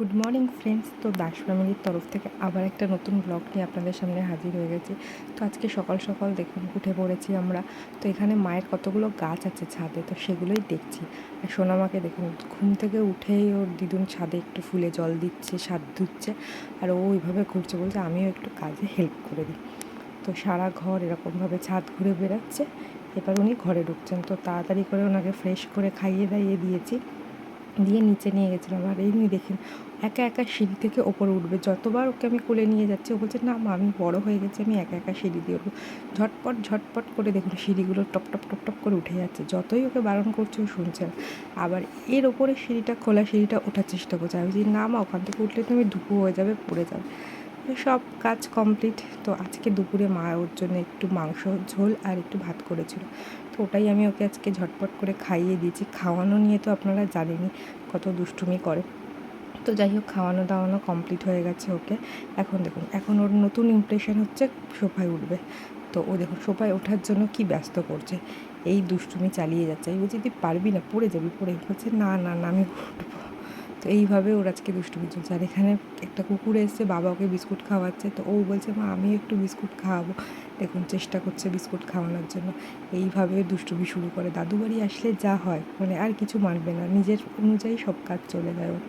Good morning friends তো দাস ফ্যামিলির তরফ থেকে আবার একটা নতুন ব্লগ নিয়ে আপনাদের সামনে হাজির হয়ে গেছি। তো আজকে সকাল সকাল দেখুন, উঠে পড়েছি আমরা। তো এখানে মায়ের কতগুলো গাছ আছে ছাদে, তো সেগুলোই দেখছি। আর সোনামাকে দেখুন, ঘুম থেকে উঠেই ওর দিদুন ছাদে একটু ফুলে জল দিচ্ছে ছাদ ধুচ্ছে, আর ও ওইভাবে ঘুরছে বলছে আমিও একটু কাজে হেল্প করে দিই। তো সারা ঘর এরকমভাবে ছাদ ঘুরে বেড়াচ্ছে। এবার উনি ঘরে ঢুকছেন, তো তাড়াতাড়ি করে ওনাকে ফ্রেশ করে খাইয়ে দাইয়ে দিয়েছি। দিয়ে নিচে নিয়ে গেছিলাম। আর এই নিয়ে দেখেন, একা একা সিঁড়ি থেকে ওপরে উঠবে। যতবার ওকে আমি কোলে নিয়ে যাচ্ছি, ও বলছে, না মা, আমি বড় হয়ে গেছি, আমি একা একা সিঁড়ি দিয়ে উঠবো। ঝটপট ঝটপট করে দেখুন, সিঁড়িগুলো টপ টপ টপ টপ করে উঠে যাচ্ছে। যতই ওকে বারণ করছে, ও শুনছে না। আবার এর ওপরে সিঁড়িটা খোলা, সিঁড়িটা ওঠার চেষ্টা করছে। আমি বলছি, না মা, ওখান থেকে উঠলে তুমি ধুপো হয়ে যাবে, পড়ে যাবে। সব কাজ কমপ্লিট তো আজকে দুপুরে মা ওর জন্য একটু মাংস, ঝোল আর একটু ভাত করেছিল। তো ওটাই আমি ওকে আজকে ঝটপট করে খাইয়ে দিয়েছি। খাওয়ানো নিয়ে তো আপনারা জানেনই কত দুষ্টুমি করে। তো যাই হোক, খাওয়ানো দাওয়ানো কমপ্লিট হয়ে গেছে ওকে। এখন দেখুন, এখন ওর নতুন ইমপ্রেশন হচ্ছে সোফায় উঠবে। তো ও দেখুন, সোফায় ওঠার জন্য কি ব্যস্ত করছে। এই দুষ্টুমি চালিয়ে যাচ্ছে। এই বলছি, তুই পারবি না? পড়ে যাবি, পড়ে বলছে, না না না, আমি উঠবো। তো এইভাবে ওর আজকে দুষ্টুমি চলছে। আর এখানে একটা কুকুর এসছে, বাবা ওকে বিস্কুট খাওয়াচ্ছে। তো ও বলছে, মা, আমি একটু বিস্কুট খাওয়াবো। দেখুন, চেষ্টা করছে বিস্কুট খাওয়ানোর জন্য। এইভাবে দুষ্টুমি শুরু করে। দাদু বাড়ি আসলে যা হয় মানে আর কিছু মানবে না। নিজের অনুযায়ী সব কাজ চলে যায় ওর।